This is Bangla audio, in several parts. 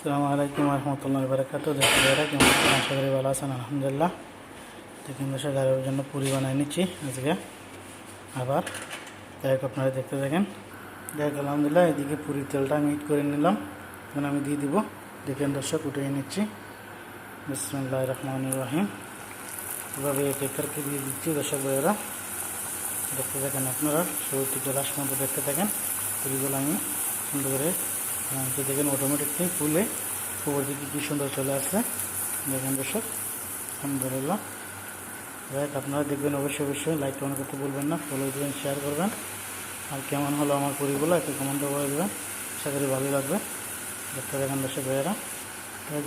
আসসালামু আলাইকুম রহমতুল্লাহ বারকাত দেখতে কেমন আছেন? আশা করি ভালো আছেন, আলহামদুলিল্লাহ। দেখুন দেশের গাড়ির জন্য পুরি বানিয়ে নিচ্ছি আজকে। আবার যাই হোক, আপনারা দেখতে থাকেন। যাই হোক, আলহামদুলিল্লাহ, এদিকে পুরীর তেলটা আমি হিট করে নিলাম। এখন আমি দিয়ে দিব। দেখেন দর্শক, উঠিয়ে নিচ্ছি। বিসমুল্লাহ রহমান রহিম। এভাবে এক একরকে দিয়ে দিচ্ছি দর্শক ভাইয়েরা। দেখতে থাকেন আপনারা শুরু থেকে লাস্ট দেখতে থাকেন। পুরিগুলো আমি সুন্দর করে তো দেখেন অটোমেটিকলি ফুলে উপর দিকে কী সুন্দর চলে আসছে। দেখেন দর্শক আলহামদুলিল্লাহ রাইট আপনারা দেখবেন অবশ্যই অবশ্যই লাইক কমেন্ট করতে বলবেন না ফলো দেবেন শেয়ার করবেন। আর কেমন হলো আমার পুরিগুলো একটু কমেন্ট করে দেবেন। আশা করি ভালো লাগবে। দেখতে দেখেন দর্শক ভাইয়েরা।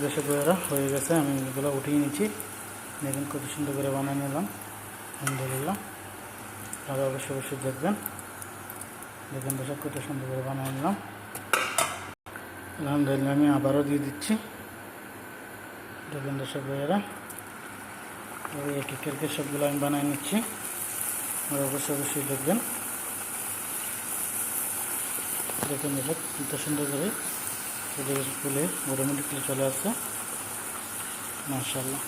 দর্শক ভাইয়েরা, হয়ে গেছে, আমি এগুলো উঠিয়ে নিচ্ছি। দেখেন কত সুন্দর করে বানিয়ে নিলাম। আলহামদুলিল্লাহ আপনারা অবশ্যই অবশ্যই দেখবেন। দেখেন দর্শক, কত সুন্দর করে বানিয়ে নিলাম। আলহামদুলিল্লাহ, আমি আবারও দিয়ে দিচ্ছি। দেখেন দর্শক ভাইয়েরা এক সবগুলো আমি বানিয়ে নিচ্ছি। অবশ্যই অবশ্যই দেখবেন। দেখুন দর্শক কত সুন্দর করে ফুলে ফুলে অটোমেটিকলি চলে আসছে। মার্শাল্লাহ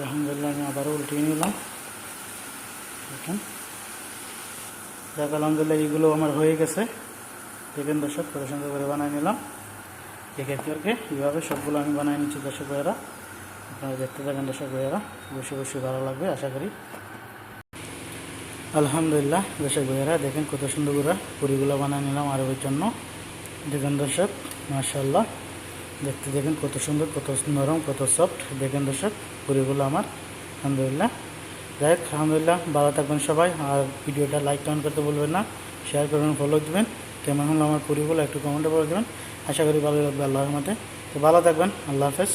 আলহামদুলিল্লাহ আমি আবারও উল্টিয়ে নিলাম। দেখুন। যাক, আলহামদুলিল্লাহ এইগুলো আমার হয়ে গেছে। দেখেন দর্শক কত সুন্দর করে বানিয়ে নিলাম। এক এক করে এইভাবে সবগুলো আমি বানিয়ে নিচ্ছি দর্শক ভাইয়েরা। আপনারা দেখতে থাকেন দর্শক ভাইয়েরা বসে বসে ভালো লাগবে, আশা করি। আলহামদুলিল্লাহ দর্শক ভাইয়েরা, দেখেন কত সুন্দর করে পুরিগুলো বানিয়ে নিলাম আরবের জন্য। দেখেন দর্শক মার্শাল্লাহ দেখতে দেখেন কত সুন্দর, কত নরম, কত সফট দেখেন দর্শক, পুরিগুলো আমার, আলহামদুলিল্লাহ। যাই হোক আলহামদুলিল্লাহ, ভালো থাকবেন সবাই। আর ভিডিওটা লাইক কমেন্ট করতে বলবেন না। শেয়ার করবেন ফলো দেবেন। কেমন হলো আমার পরিবার একটু কমেন্টে বলে দেবেন। আশা করি ভালো লাগবে আল্লাহর মতে তো ভালো থাকবেন, আল্লাহ হাফেজ।